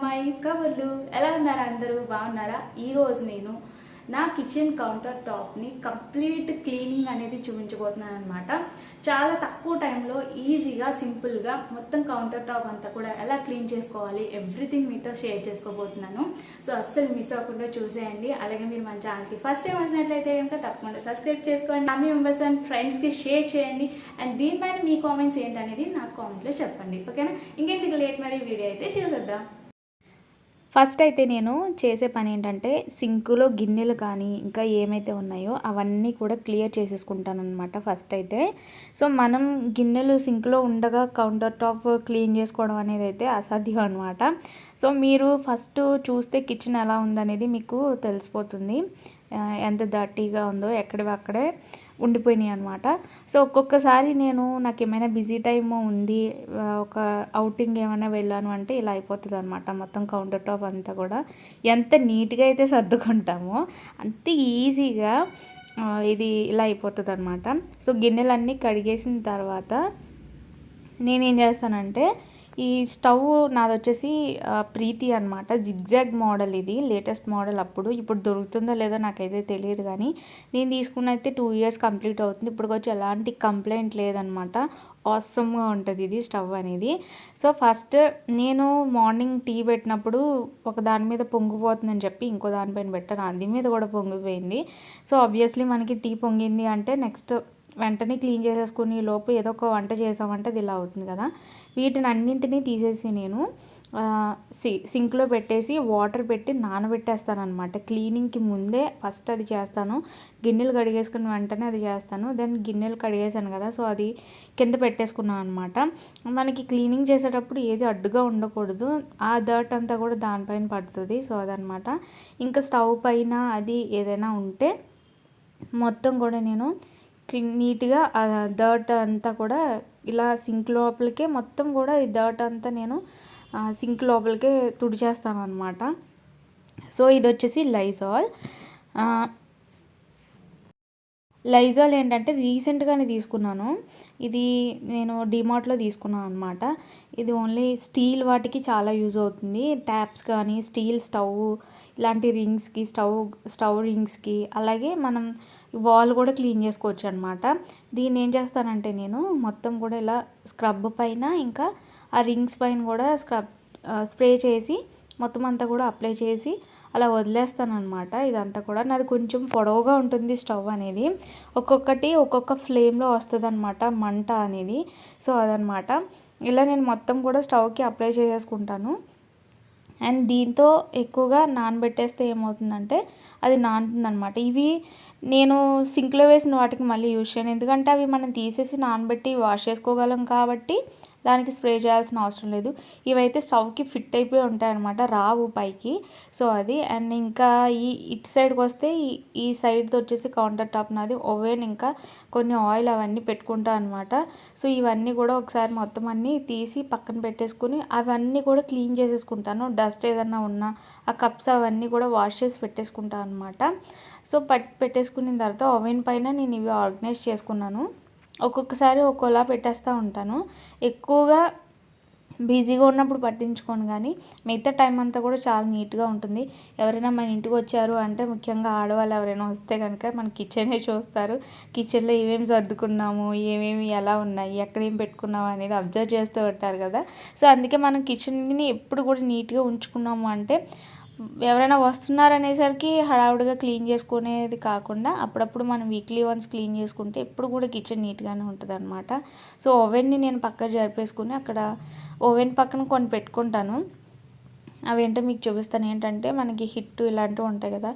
అమ్మాయి కబుర్లు. ఎలా ఉన్నారు అందరూ? బాగున్నారా? ఈరోజు నేను నా కిచెన్ కౌంటర్ టాప్ని కంప్లీట్ క్లీనింగ్ అనేది చూపించబోతున్నాను అనమాట చాలా తక్కువ టైంలో ఈజీగా సింపుల్గా మొత్తం కౌంటర్ టాప్ అంతా కూడా ఎలా క్లీన్ చేసుకోవాలి ఎవ్రీథింగ్ మీతో షేర్ చేసుకోబోతున్నాను. సో అస్సలు మిస్ అవ్వకుండా చూసేయండి. అలాగే మీరు మన ఛానల్కి ఫస్ట్ టైం వచ్చినట్లయితే కనుక తప్పకుండా సబ్స్క్రైబ్ చేసుకోండి. ఫ్యామిలీ మెంబర్స్ అండ్ ఫ్రెండ్స్కి షేర్ చేయండి. అండ్ దీనిపైన మీ కామెంట్స్ ఏంటనేది నాకు కామెంట్లో చెప్పండి. ఓకేనా ఇంకెందుకు లేట్ మరి? వీడియో అయితే చూసేద్దాం. ఫస్ట్ అయితే నేను చేసే పని ఏంటంటే సింకులో గిన్నెలు కానీ ఇంకా ఏమైతే ఉన్నాయో అవన్నీ కూడా క్లియర్ చేసేసుకుంటాను అనమాట ఫస్ట్ అయితే. సో మనం గిన్నెలు సింక్లో ఉండగా కౌంటర్ టాప్ క్లీన్ చేసుకోవడం అనేది అయితే అసాధ్యం అనమాట సో మీరు ఫస్ట్ చూస్తే కిచెన్ ఎలా ఉందనేది మీకు తెలిసిపోతుంది. ఎంత డర్టీగా ఉందో ఎక్కడివక్కడే. ఉండిపోయినాయి అనమాట సో ఒక్కొక్కసారి నేను నాకు ఏమైనా బిజీ టైమ్ ఉంది ఒక అవుటింగ్ ఏమైనా వెళ్ళాను అంటే ఇలా అయిపోతుంది అనమాట మొత్తం కౌంటర్ టాప్ అంతా కూడా ఎంత నీట్గా అయితే సర్దుకుంటామో అంత ఈజీగా ఇది ఇలా అయిపోతుంది అనమాట సో గిన్నెలన్నీ కడిగేసిన తర్వాత నేనేం చేస్తానంటే ఈ స్టవ్ నాది వచ్చేసి ప్రీతి అనమాట జిగ్జాగ్ మోడల్ ఇది లేటెస్ట్ మోడల్ అప్పుడు. ఇప్పుడు దొరుకుతుందో లేదో నాకైతే తెలియదు కానీ నేను తీసుకున్న అయితే టూ ఇయర్స్ కంప్లీట్ అవుతుంది. ఇప్పుడు వచ్చి ఎలాంటి కంప్లైంట్ లేదనమాట ఆసమ్గా ఉంటుంది ఇది స్టవ్ అనేది. సో ఫస్ట్ నేను మార్నింగ్ టీ పెట్టినప్పుడు ఒక దాని మీద పొంగిపోతుందని చెప్పి ఇంకో దానిపైన పెట్టాను. అది మీద కూడా పొంగిపోయింది. సో ఆబ్వియస్లీ మనకి టీ పొంగింది అంటే నెక్స్ట్ వెంటనే క్లీన్ చేసేసుకుని లోపు ఏదో ఒక వంట చేసామంటే అది ఇలా అవుతుంది కదా. వీటిని అన్నింటినీ తీసేసి నేను సి సింక్లో పెట్టేసి వాటర్ పెట్టి నానబెట్టేస్తాను అనమాట క్లీనింగ్కి ముందే ఫస్ట్ అది చేస్తాను. గిన్నెలు కడిగేసుకుని వెంటనే అది చేస్తాను. దెన్ గిన్నెలు కడిగేసాను కదా సో అది కింద పెట్టేసుకున్నాను అనమాట మనకి క్లీనింగ్ చేసేటప్పుడు ఏది అడ్డుగా ఉండకూడదు. ఆ దర్ట్ అంతా కూడా దానిపైన పడుతుంది. సో అదనమాట ఇంకా స్టవ్ పైన అది ఏదైనా ఉంటే మొత్తం కూడా నేను క్లీన్ నీట్గా డర్ట్ అంతా కూడా ఇలా సింక్ లోపలికే మొత్తం కూడా ఈ డర్ట్ అంతా నేను సింక్ లోపలికే తుడిచేస్తాను అనమాట సో ఇది వచ్చేసి లైజాల్ లైజాల్ ఏంటంటే రీసెంట్గానే తీసుకున్నాను. ఇది నేను డిమార్ట్లో తీసుకున్నాను అనమాట ఇది ఓన్లీ స్టీల్ వాటికి చాలా యూజ్ అవుతుంది. ట్యాప్స్ కానీ స్టీల్ స్టవ్ ఇలాంటి రింగ్స్కి స్టవ్ స్టవ్ రింగ్స్కి అలాగే మనం వాల్ కూడా క్లీన్ చేసుకోవచ్చు అనమాట దీన్ని ఏం చేస్తానంటే నేను మొత్తం కూడా ఇలా స్క్రబ్ పైన ఇంకా ఆ రింగ్స్ పైన కూడా స్క్రబ్ స్ప్రే చేసి మొత్తం అంతా కూడా అప్లై చేసి అలా వదిలేస్తాను అనమాట ఇదంతా కూడా నాది కొంచెం పొడవుగా ఉంటుంది స్టవ్ అనేది. ఒక్కొక్కటి ఒక్కొక్క ఫ్లేమ్లో వస్తుంది అనమాట మంట అనేది. సో అదనమాట ఇలా నేను మొత్తం కూడా స్టవ్కి అప్లై చేసేసుకుంటాను. అండ్ దీంతో ఎక్కువగా నానబెట్టేస్తే ఏమవుతుందంటే అది నానుతుందనమాట ఇవి నేను సింక్లో వేసిన వాటికి మళ్ళీ యూజ్ చేయను. ఎందుకంటే అవి మనం తీసేసి నానబెట్టి వాష్ చేసుకోగలం కాబట్టి దానికి స్ప్రే చేయాల్సిన అవసరం లేదు. ఇవైతే స్టవ్కి ఫిట్ అయిపోయి ఉంటాయి అనమాట రావు పైకి. సో అది అండ్ ఇంకా ఈ ఇటు సైడ్కి వస్తే ఈ ఈ వచ్చేసి కౌంటర్ టాప్ నాది ఓవెన్ ఇంకా కొన్ని ఆయిల్ అవన్నీ పెట్టుకుంటా అనమాట సో ఇవన్నీ కూడా ఒకసారి మొత్తం అన్నీ తీసి పక్కన పెట్టేసుకుని అవన్నీ కూడా క్లీన్ చేసేసుకుంటాను. డస్ట్ ఏదన్నా ఉన్నా ఆ కప్స్ అవన్నీ కూడా వాష్ చేసి పెట్టేసుకుంటాను అనమాట సో పట్ పెట్టేసుకున్న తర్వాత ఓవెన్ పైన నేను ఇవి ఆర్గనైజ్ చేసుకున్నాను. ఒక్కొక్కసారి ఒక్కోలా పెట్టేస్తూ ఉంటాను. ఎక్కువగా బిజీగా ఉన్నప్పుడు పట్టించుకోను కానీ మిగతా టైం అంతా కూడా చాలా నీట్గా ఉంటుంది. ఎవరైనా మన ఇంటికి వచ్చారు అంటే ముఖ్యంగా ఆడవాళ్ళు ఎవరైనా వస్తే కనుక మన కిచెనే చూస్తారు. కిచెన్లో ఏమేమి సర్దుకున్నాము ఏమేమి ఎలా ఉన్నాయి ఎక్కడ ఏం పెట్టుకున్నాము అనేది అబ్జర్వ్ చేస్తూ ఉంటారు కదా. సో అందుకే మనం కిచెన్ని ఎప్పుడు కూడా నీట్గా ఉంచుకున్నాము అంటే ఎవరైనా వస్తున్నారనేసరికి హడావుడిగా క్లీన్ చేసుకునేది కాకుండా అప్పుడప్పుడు మనం వీక్లీ వన్స్ క్లీన్ చేసుకుంటే ఎప్పుడు కూడా కిచెన్ నీట్గానే ఉంటుంది అనమాట సో ఓవెన్ని నేను పక్కన జరిపేసుకుని అక్కడ ఓవెన్ పక్కన కొన్ని పెట్టుకుంటాను. అవేంటో మీకు చూపిస్తాను. ఏంటంటే మనకి హిట్ ఇలాంటివి ఉంటాయి కదా.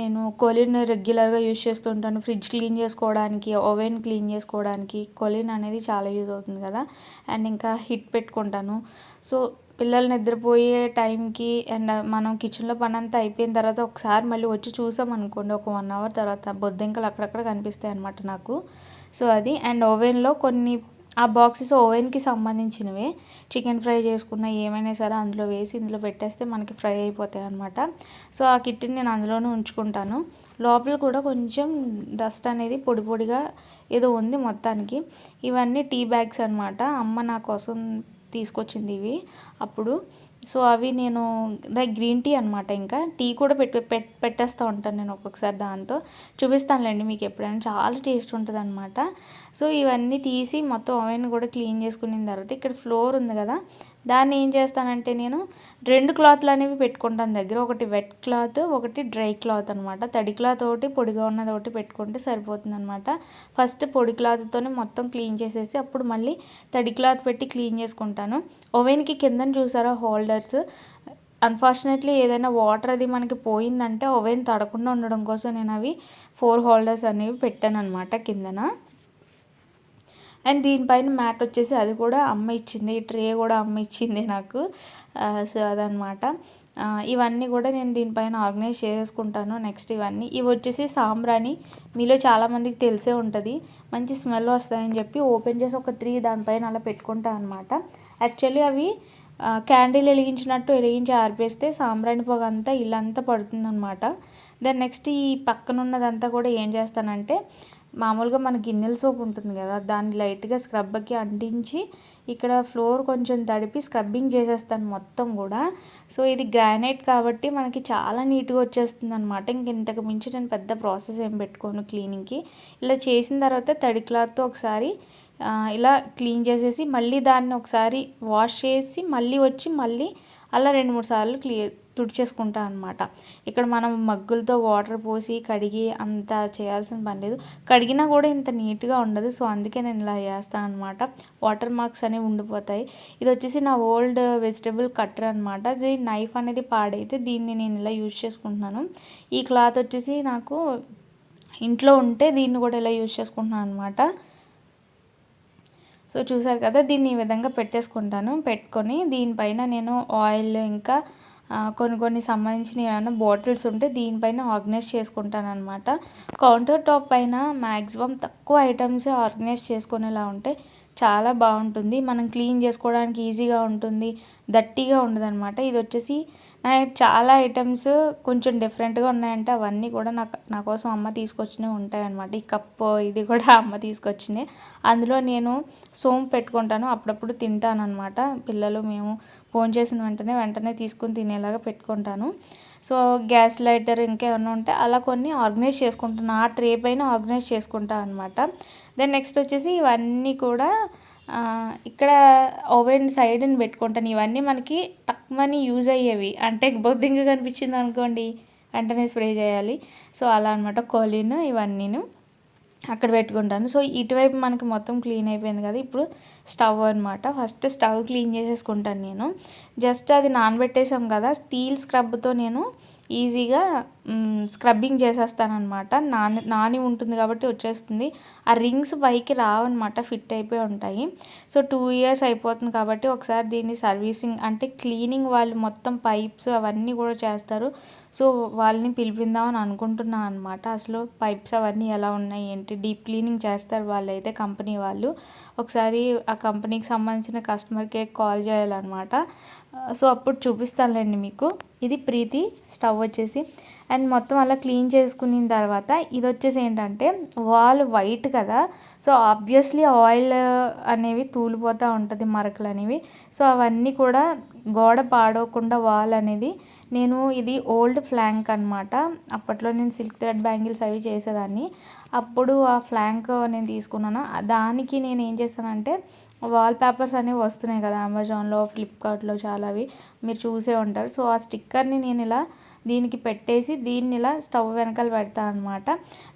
నేను కొలిన్ రెగ్యులర్గా యూజ్ చేస్తూ ఉంటాను. ఫ్రిడ్జ్ క్లీన్ చేసుకోవడానికి ఓవెన్ క్లీన్ చేసుకోవడానికి కొలిన్ అనేది చాలా యూజ్ అవుతుంది కదా. అండ్ ఇంకా హిట్ పెట్టుకుంటాను. సో పిల్లలు నిద్రపోయే టైంకి అండ్ మనం కిచెన్లో పని అంతా అయిపోయిన తర్వాత ఒకసారి మళ్ళీ వచ్చి చూసాం అనుకోండి ఒక వన్ అవర్ తర్వాత బొద్దింకలు అక్కడక్కడ కనిపిస్తాయి అనమాట నాకు. సో అది అండ్ ఓవెన్లో కొన్ని ఆ బాక్సెస్ ఓవెన్కి సంబంధించినవే. చికెన్ ఫ్రై చేసుకున్న ఏమైనా సరే అందులో వేసి ఇందులో పెట్టేస్తే మనకి ఫ్రై అయిపోతాయి అనమాట సో ఆ కిట్ని నేను అందులోనే ఉంచుకుంటాను. లోపల కూడా కొంచెం డస్ట్ అనేది పొడి పొడిగా ఏదో ఉంది మొత్తానికి. ఇవన్నీ టీ బ్యాగ్స్ అనమాట అమ్మ నా కోసం తీసుకొచ్చింది ఇవి. అప్పుడు సో అవి నేను దా గ్రీన్ టీ అనమాట ఇంకా. టీ కూడా పెట్టు పెట్టేస్తూ ఉంటాను నేను ఒక్కొక్కసారి దాంతో. చూపిస్తానులేండి మీకు ఎప్పుడైనా. చాలా టేస్ట్ ఉంటుంది అనమాట సో ఇవన్నీ తీసి మొత్తం ఓవెన్ కూడా క్లీన్ చేసుకున్న తర్వాత ఇక్కడ ఫ్లోర్ ఉంది కదా దాన్ని ఏం చేస్తానంటే నేను రెండు క్లాత్లు అనేవి పెట్టుకుంటాను దగ్గర. ఒకటి వెట్ క్లాత్ ఒకటి డ్రై క్లాత్ అనమాట తడి క్లాత్ ఒకటి పొడిగా ఉన్నది ఒకటి పెట్టుకుంటే సరిపోతుంది అనమాట ఫస్ట్ పొడి క్లాత్తోనే మొత్తం క్లీన్ చేసేసి అప్పుడు మళ్ళీ తడి క్లాత్ పెట్టి క్లీన్ చేసుకుంటాను. ఓవెన్కి కిందన చూసారా హోల్డర్స్ అన్ఫార్చునేట్లీ ఏదైనా వాటర్ అది మనకి పోయిందంటే ఓవెన్ తడకుండా ఉండడం కోసం నేను అవి ఫోర్ హోల్డర్స్ అనేవి పెట్టాను అనమాట కిందన. అండ్ దీనిపైన మ్యాట్ వచ్చేసి అది కూడా అమ్మ ఇచ్చింది. ఈ ట్రే కూడా అమ్మ ఇచ్చింది నాకు. సో అదనమాట. ఇవన్నీ కూడా నేను దీనిపైన ఆర్గనైజ్ చేసుకుంటాను నెక్స్ట్ ఇవన్నీ. ఇవి వచ్చేసి సాంబ్రాణి. మీలో చాలామందికి తెలిసే ఉంటుంది. మంచి స్మెల్ వస్తాయని చెప్పి ఓపెన్ చేసి ఒక త్రీ దానిపైన అలా పెట్టుకుంటాను అనమాట యాక్చువల్లీ అవి క్యాండిల్ వెలిగించినట్టు వెలిగించి ఆరిపేస్తే సాంబ్రాణి పొగ అంతా ఇల్లంతా పడుతుందనమాట దెన్ నెక్స్ట్ ఈ పక్కన ఉన్నదంతా కూడా ఏం చేస్తానంటే మామూలుగా మన గిన్నెల సోప్ ఉంటుంది కదా దాన్ని లైట్గా స్క్రబ్కి అంటించి ఇక్కడ ఫ్లోర్ కొంచెం తడిపి స్క్రబ్బింగ్ చేసేస్తాను మొత్తం కూడా. సో ఇది గ్రానైట్ కాబట్టి మనకి చాలా నీట్గా వచ్చేస్తుంది అనమాట ఇంక ఇంతకు మించి నేను పెద్ద ప్రాసెస్ ఏం పెట్టుకోను క్లీనింగ్కి. ఇలా చేసిన తర్వాత తడి క్లాత్తో ఒకసారి ఇలా క్లీన్ చేసేసి మళ్ళీ దాన్ని ఒకసారి వాష్ చేసి మళ్ళీ వచ్చి మళ్ళీ అలా రెండు మూడు సార్లు క్లియర్ తుడిచేసుకుంటా అనమాట ఇక్కడ మనం మగ్గులతో వాటర్ పోసి కడిగి అంత చేయాల్సిన పని లేదు. కడిగినా కూడా ఇంత నీట్గా ఉండదు సో అందుకే నేను ఇలా చేస్తాను అనమాట వాటర్ మార్క్స్ అనేవి ఉండిపోతాయి. ఇది వచ్చేసి నా ఓల్డ్ వెజిటబుల్ కట్టర్ అనమాట ఇది నైఫ్ అనేది పాడైతే దీన్ని నేను ఇలా యూజ్ చేసుకుంటున్నాను. ఈ క్లాత్ వచ్చేసి నాకు ఇంట్లో ఉంటే దీన్ని కూడా ఇలా యూజ్ చేసుకుంటున్నాను అనమాట సో చూసారు కదా దీన్ని ఈ విధంగా పెట్టేసుకుంటాను. పెట్టుకొని దీనిపైన నేను ఆయిల్ ఇంకా కొన్ని కొన్ని సంబంధించిన ఏమైనా బాటిల్స్ ఉంటే దీనిపైన ఆర్గనైజ్ చేసుకుంటాను అనమాట కౌంటర్ టాప్ పైన మ్యాక్సిమం తక్కువ ఐటమ్స్ ఆర్గనైజ్ చేసుకునేలా ఉంటే చాలా బాగుంటుంది. మనం క్లీన్ చేసుకోవడానికి ఈజీగా ఉంటుంది. దట్టిగా ఉండదన్నమాట. ఇది వచ్చేసి చాలా ఐటమ్స్ కొంచెం డిఫరెంట్గా ఉన్నాయంటే అవన్నీ కూడా నాకు నా కోసం అమ్మ తీసుకొచ్చినవి ఉంటాయన్నమాట. ఈ కప్పు ఇది కూడా అమ్మ తీసుకొచ్చినాయి అందులో నేను సోంపు పెట్టుకుంటాను. అప్పుడప్పుడు తింటాను అనమాట పిల్లలు మేము ఫోన్ చేసిన వెంటనే వెంటనే తీసుకుని తినేలాగా పెట్టుకుంటాను. సో గ్యాస్ లైటర్ ఇంకేమన్నా ఉంటే అలా కొన్ని ఆర్గనైజ్ చేసుకుంటాను. ఆ ట్రే పైన ఆర్గనైజ్ చేసుకుంటాను అనమాట దెన్ నెక్స్ట్ వచ్చేసి ఇవన్నీ కూడా ఇక్కడ ఓవెన్ సైడ్ని పెట్టుకుంటాను. ఇవన్నీ మనకి తక్కువని యూజ్ అయ్యేవి. అంటే బొద్దింగా కనిపించింది అనుకోండి వెంటనే స్ప్రే చేయాలి. సో అలా అనమాట కోలిన్ ఇవన్నీను అక్కడ పెట్టుకుంటాను. సో ఇటువైపు మనకి మొత్తం క్లీన్ అయిపోయింది కదా. ఇప్పుడు స్టవ్ అనమాట ఫస్ట్ స్టవ్ క్లీన్ చేసేసుకుంటాను నేను. జస్ట్ అది నానబెట్టేసాం కదా. స్టీల్ స్క్రబ్తో నేను ఈజీగా స్క్రబ్బింగ్ చేసేస్తానమాట నాని నాని ఉంటుంది కాబట్టి వచ్చేస్తుంది. ఆ రింగ్స్ పైకి రావన్నమాట ఫిట్ అయిపోయి ఉంటాయి. సో టూ ఇయర్స్ అయిపోతుంది కాబట్టి ఒకసారి దీన్ని సర్వీసింగ్ అంటే క్లీనింగ్ వాళ్ళు మొత్తం పైప్స్ అవన్నీ కూడా చేస్తారు. సో వాళ్ళని పిలిపిందామని అనుకుంటున్నాను అనమాట అసలు పైప్స్ అవన్నీ ఎలా ఉన్నాయి ఏంటి? డీప్ క్లీనింగ్ చేస్తారు వాళ్ళైతే కంపెనీ వాళ్ళు. ఒకసారి ఆ కంపెనీకి సంబంధించిన కస్టమర్ కేర్ కాల్ చేయాలన్నమాట. సో అప్పుడు చూపిస్తానులేండి మీకు. ఇది ప్రీతి స్టవ్ వచ్చేసి. అండ్ మొత్తం అలా క్లీన్ చేసుకున్న తర్వాత ఇది వచ్చేసి ఏంటంటే వాల్ వైట్ కదా. సో ఆబ్వియస్లీ ఆయిల్ అనేవి తూలిపోతూ ఉంటుంది మరకలు అనేవి. సో అవన్నీ కూడా గోడ పాడవకుండా వాల్ అనేది నేను ఇది ఓల్డ్ ఫ్లాంక్ అనమాట అప్పట్లో నేను సిల్క్ థ్రెడ్ బ్యాంగిల్స్ అవి చేసేదాన్ని. అప్పుడు ఆ ఫ్లాంక్ నేను తీసుకున్నాను. దానికి నేను ఏం చేస్తానంటే వాల్ పేపర్స్ అనేవి వస్తున్నాయి కదా అమెజాన్లో ఫ్లిప్కార్ట్లో చాలా అవి మీరు చూసే ఉంటారు. సో ఆ స్టిక్కర్ని నేను ఇలా దీనికి పెట్టేసి దీన్ని ఇలా స్టవ్ వెనకాల పెడతాను అనమాట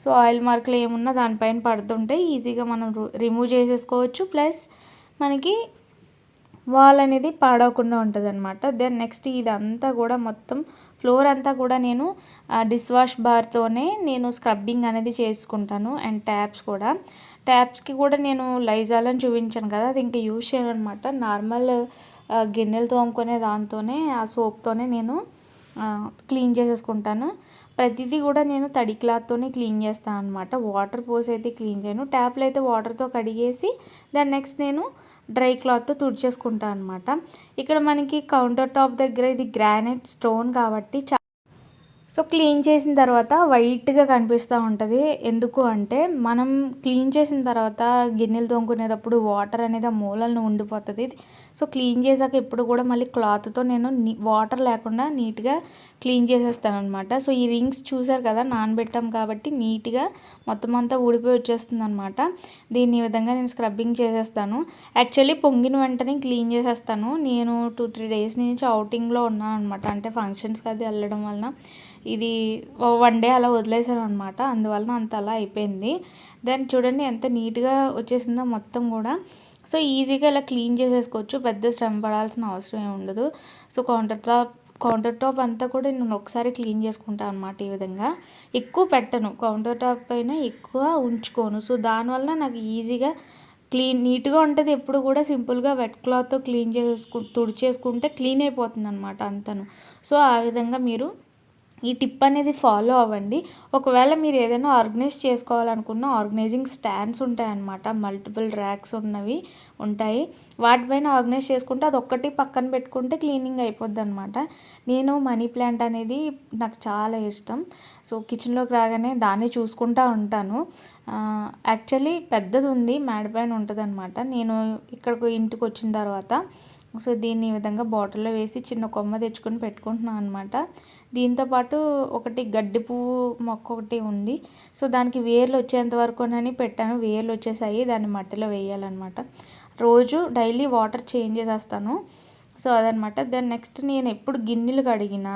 సో ఆయిల్ మార్కులు ఏమున్నా దానిపైన పడుతుంటే ఈజీగా మనం రిమూవ్ చేసేసుకోవచ్చు. ప్లస్ మనకి వాల్ అనేది పాడవకుండా ఉంటుంది అనమాట దెన్ నెక్స్ట్ ఇదంతా కూడా మొత్తం ఫ్లోర్ అంతా కూడా నేను డిష్ వాష్ బార్తోనే నేను స్క్రబ్బింగ్ అనేది చేసుకుంటాను అండ్ ట్యాప్స్ కూడా. ట్యాప్స్కి కూడా నేను లైజాలని చూపించాను కదా అది ఇంకా యూజ్ చేయను అనమాట నార్మల్ గిన్నెలు తోముకునే దాంతోనే ఆ సోప్తోనే నేను క్లీన్ చేసేసుకుంటాను. ప్రతిదీ కూడా నేను తడి క్లాత్తోనే క్లీన్ చేస్తాను అనమాట వాటర్ పోసి అయితే క్లీన్ చేయను ట్యాప్లు అయితే వాటర్తో కడిగేసి దాని నెక్స్ట్ నేను డ్రై క్లాత్తో తుడిచేసుకుంటాను అనమాట ఇక్కడ మనకి కౌంటర్ టాప్ దగ్గర ఇది గ్రానైట్ స్టోన్ కాబట్టి సో క్లీన్ చేసిన తర్వాత వైట్గా కనిపిస్తూ ఉంటుంది. ఎందుకు అంటే మనం క్లీన్ చేసిన తర్వాత గిన్నెలు తోముకునేటప్పుడు వాటర్ అనేది ఆ మూలలను ఉండిపోతుంది. సో క్లీన్ చేశాక ఎప్పుడు కూడా మళ్ళీ క్లాత్తో నేను నీ వాటర్ లేకుండా నీట్గా క్లీన్ చేసేస్తాను అనమాట సో ఈ రింగ్స్ చూసారు కదా నానబెట్టాం కాబట్టి నీట్గా మొత్తం అంతా ఊడిపోయి వచ్చేస్తుంది అనమాట దీన్ని ఈ విధంగా నేను స్క్రబ్బింగ్ చేసేస్తాను. యాక్చువల్లీ పొంగిన వెంటనే క్లీన్ చేసేస్తాను. నేను టూ త్రీ డేస్ నుంచి అవుటింగ్లో ఉన్నాను అనమాట అంటే ఫంక్షన్స్కి అది వెళ్ళడం వలన ఇది వన్ డే అలా వదిలేసాను అనమాట అందువలన అంత అలా అయిపోయింది. దెన్ చూడండి ఎంత నీట్గా వచ్చేసిందో మొత్తం కూడా. సో ఈజీగా ఇలా క్లీన్ చేసేసుకోవచ్చు. పెద్ద శ్రమ పడాల్సిన అవసరం ఏమి ఉండదు. So counter top counter top అంతా కూడా నేను ఒకసారి క్లీన్ చేసుకుంటాను అనమాట ఈ విధంగా. ఎక్కువ పెట్టను. కౌంటర్ టాప్ పైన ఎక్కువ ఉంచుకోను. సో దానివల్ల నాకు ఈజీగా క్లీన్ నీట్గా ఉంటుంది. ఎప్పుడు కూడా సింపుల్గా వెట్ క్లాత్తో క్లీన్ చేసుకు తుడిచేసుకుంటే క్లీన్ అయిపోతుంది అనమాట అంతను. సో ఆ విధంగా మీరు ఈ టిప్ అనేది ఫాలో అవ్వండి. ఒకవేళ మీరు ఏదైనా ఆర్గనైజ్ చేసుకోవాలనుకున్న ఆర్గనైజింగ్ స్టాండ్స్ ఉంటాయన్నమాట. మల్టిపుల్ ర్యాక్స్ ఉన్నవి ఉంటాయి. వాటిపైన ఆర్గనైజ్ చేసుకుంటే అది ఒక్కటి పక్కన పెట్టుకుంటే క్లీనింగ్ అయిపోద్ది అనమాట నేను మనీ ప్లాంట్ అనేది నాకు చాలా ఇష్టం. సో కిచెన్లోకి రాగానే దాన్ని చూసుకుంటూ ఉంటాను. యాక్చువల్లీ పెద్దది ఉంది మేడపైన ఉంటుంది అనమాట నేను ఇక్కడికి ఇంటికి వచ్చిన తర్వాత సో దీన్ని ఈ విధంగా బాటిల్లో వేసి చిన్న కొమ్మ తెచ్చుకొని పెట్టుకుంటున్నాను అనమాట దీంతోపాటు ఒకటి గడ్డి పువ్వు మొక్క ఒకటి ఉంది. సో దానికి వేర్లు వచ్చేంత వరకు అని పెట్టాను. వేర్లు వచ్చేసాయి. దాన్ని మట్టిలో వేయాలన్నమాట. రోజు డైలీ వాటర్ చేంజ్ చేసేస్తాను. సో అదనమాట దాని నెక్స్ట్ నేను ఎప్పుడు గిన్నెలు కడిగినా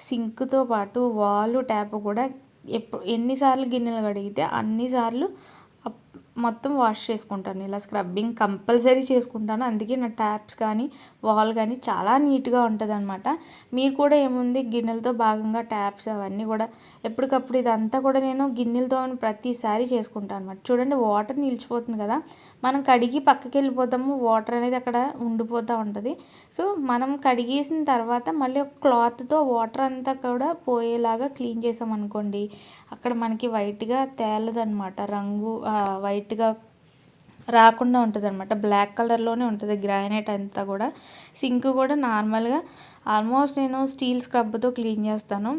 సింక్తో పాటు వాలు ట్యాప్ కూడా ఎప్పుడు ఎన్నిసార్లు గిన్నెలు కడిగితే అన్నిసార్లు మొత్తం వాష్ చేసుకుంటాను. ఇలా స్క్రబ్బింగ్ కంపల్సరీ చేసుకుంటాను. అందుకే నా ట్యాప్స్ కానీ వాల్ కానీ చాలా నీట్గా ఉంటుంది అనమాట మీరు కూడా ఏముంది గిన్నెలతో భాగంగా ట్యాప్స్ అవన్నీ కూడా ఎప్పటికప్పుడు ఇదంతా కూడా నేను గిన్నెలతో ప్రతిసారి చేసుకుంటాను అనమాట చూడండి వాటర్ నిలిచిపోతుంది కదా. మనం కడిగి పక్కకి వెళ్ళిపోతాము వాటర్ అనేది అక్కడ ఉండిపోతూ ఉంటుంది. సో మనం కడిగేసిన తర్వాత మళ్ళీ ఒక క్లాత్తో వాటర్ అంతా కూడా పోయేలాగా క్లీన్ చేసామనుకోండి అక్కడ మనకి వైట్గా తేలదనమాట రంగు వైట్గా రాకుండా ఉంటుంది అనమాట బ్లాక్ కలర్లోనే ఉంటుంది గ్రానైట్ అంతా కూడా. సింక్ కూడా నార్మల్గా ఆల్మోస్ట్ నేను స్టీల్ స్క్రబ్తో క్లీన్ చేస్తాను.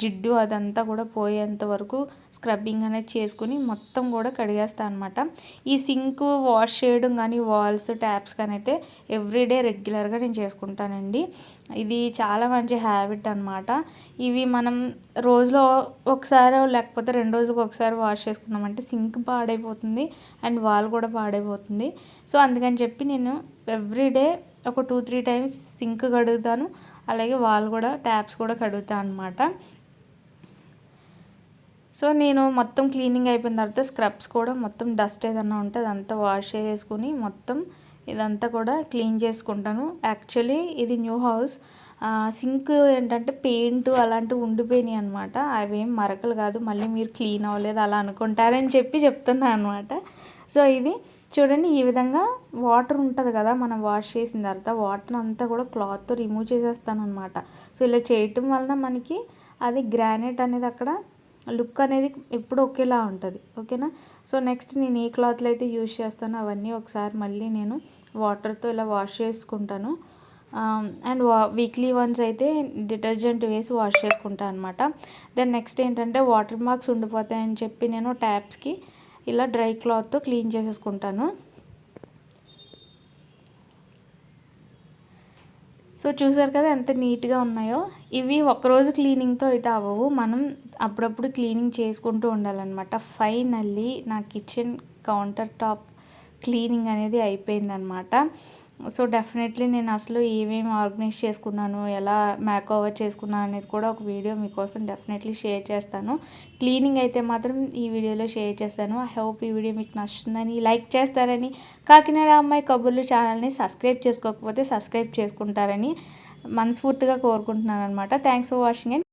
జిడ్డు అదంతా కూడా పోయేంత వరకు స్క్రబ్బింగ్ అనేది చేసుకుని మొత్తం కూడా కడిగేస్తాను అనమాట ఈ సింక్ వాష్ చేయడం కానీ వాల్స్ ట్యాప్స్ కానీ అయితే ఎవ్రీడే రెగ్యులర్గా నేను చేసుకుంటానండి. ఇది చాలా మంచి హ్యాబిట్ అనమాట ఇవి మనం రోజులో ఒకసారి లేకపోతే రెండు రోజులకు ఒకసారి వాష్ చేసుకున్నామంటే సింక్ పాడైపోతుంది అండ్ వాల్ కూడా పాడైపోతుంది. సో అందుకని చెప్పి నేను ఎవ్రీడే ఒక టూ త్రీ టైమ్స్ సింక్ కడుగుతాను. అలాగే వాల్ కూడా ట్యాప్స్ కూడా కడుగుతాను అనమాట సో నేను మొత్తం క్లీనింగ్ అయిపోయిన తర్వాత స్క్రబ్స్ కూడా మొత్తం డస్ట్ ఏదన్నా ఉంటే అదంతా వాష్ చేసుకుని మొత్తం ఇదంతా కూడా క్లీన్ చేసుకుంటాను. యాక్చువల్లీ ఇది న్యూ హౌస్. సింక్ ఏంటంటే పెయింట్ అలాంటివి ఉండిపోయినాయి అనమాట అవేం మరకలు కాదు. మళ్ళీ మీరు క్లీన్ అవ్వలేదు అలా అనుకుంటారని చెప్పి చెప్తున్నాను అనమాట సో ఇది చూడండి ఈ విధంగా వాటర్ ఉంటుంది కదా మనం వాష్ చేసిన తర్వాత వాటర్ అంతా కూడా క్లాత్తో రిమూవ్ చేసేస్తాను అనమాట సో ఇలా చేయటం వలన మనకి అది గ్రానైట్ అనేది అక్కడ లుక్ అనేది ఎప్పుడు ఒకేలా ఉంటుంది ఓకేనా? సో నెక్స్ట్ నేను ఏ క్లాత్లు అయితే యూజ్ చేస్తానో అవన్నీ ఒకసారి మళ్ళీ నేను వాటర్తో ఇలా వాష్ చేసుకుంటాను. అండ్ వా వీక్లీ వన్స్ అయితే డిటర్జెంట్ వేసి వాష్ చేసుకుంటాను అనమాట దెన్ నెక్స్ట్ ఏంటంటే వాటర్ మార్క్స్ ఉండిపోతాయని చెప్పి నేను ట్యాప్స్కి ఇలా డ్రై క్లాత్తో క్లీన్ చేసేసుకుంటాను. సో చూసారు కదా ఎంత నీట్గా ఉన్నాయో. ఇవి ఒకరోజు క్లీనింగ్తో అయితే అవ్వవు. మనం అప్పుడప్పుడు క్లీనింగ్ చేసుకుంటూ ఉండాలన్నమాట. ఫైనల్లీ నా కిచెన్ కౌంటర్ టాప్ క్లీనింగ్ అనేది అయిపోయిందనమాట సో డెఫినెట్లీ నేను అసలు ఏమేమి ఆర్గనైజ్ చేసుకున్నాను ఎలా మ్యాక్ ఓవర్ చేసుకున్నాను అనేది కూడా ఒక వీడియో మీకోసం డెఫినెట్లీ షేర్ చేస్తాను. క్లీనింగ్ అయితే మాత్రం ఈ వీడియోలో షేర్ చేస్తాను. ఐ హోప్ ఈ వీడియో మీకు నచ్చుతుందని లైక్ చేస్తారని కాకినాడ అమ్మాయి కబుర్లు ఛానల్ని సబ్స్క్రైబ్ చేసుకోకపోతే సబ్స్క్రైబ్ చేసుకుంటారని మనస్ఫూర్తిగా కోరుకుంటున్నాను అనమాట థ్యాంక్స్ ఫర్ వాచింగ్ అండ్